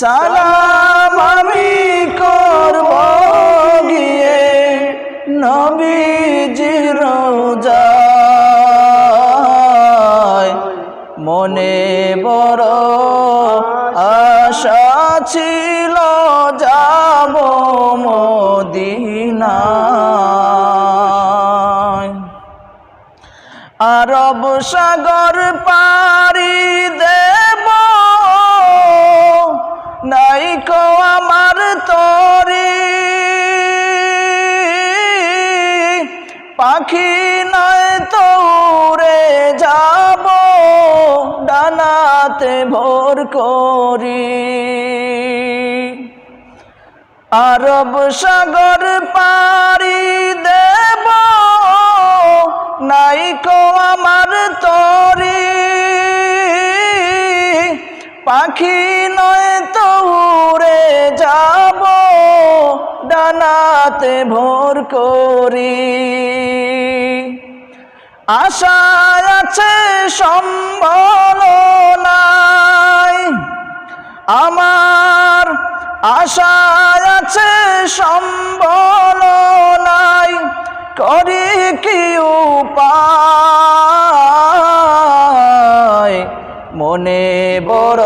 সালাম আমি করব গিয়ে নবীজির রোজায়। মনে বড় আশা ছিল যাব মদিনায়। আরব সাগর পারি দেব নাইকো আমার তরি। পাখি নয় তো তোরে যাব, ডানাতে ভোর করি। আরব সাগর পারি দেব নাইকো আমার তরি। পাখি নয় তোরে যাব, ডানাতে ভোর করি। আশা আছে সম্বল নাই, আমার আশা আছে সম্বল নাই, করি কি উপায়? মনে বড়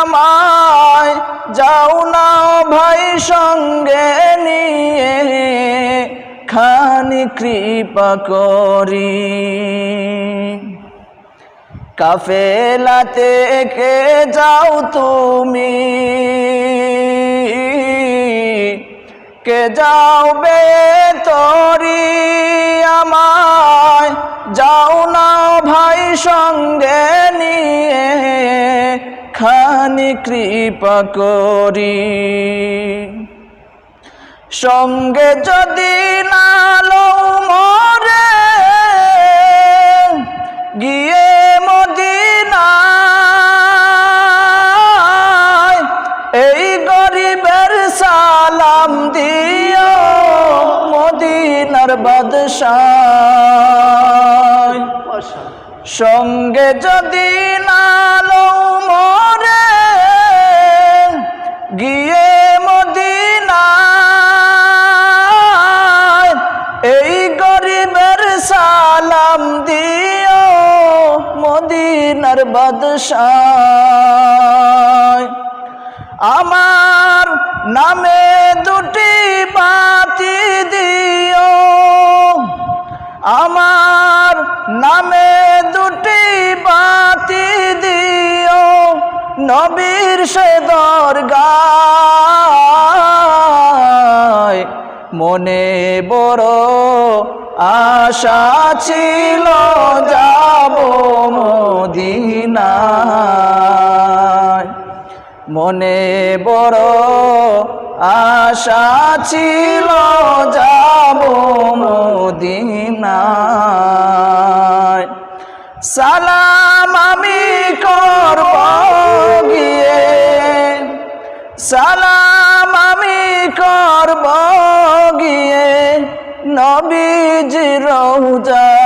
আমায় যাও না ভাই সঙ্গে নিয়ে খানি কৃপা করি। কাফেলাতে কে যাও তুমি? কে যাও বে তরি আমায় যাও না ভাই সঙ্গে নিয়ে খানি কৃপা করি। সঙ্গে যদি নালো মরে গিয়ে মদিনায় এই গরিবের সালাম দিও মদিনার বাদশাহ। সঙ্গে যদি নালো মদিনার বাদশাহ আমার নামে দুটি বাতি দিও। আমার নামে দুটি বাতি দিও। নবীর সে দরগায় মনে বড় আশা ছিল যাব মদিনায়। মনে বড় আশা ছিল যাব মদিনায়। সালাম আমি করব গিয়ে। সালাম আমি করব গিয়ে। নবীজ রৌজায়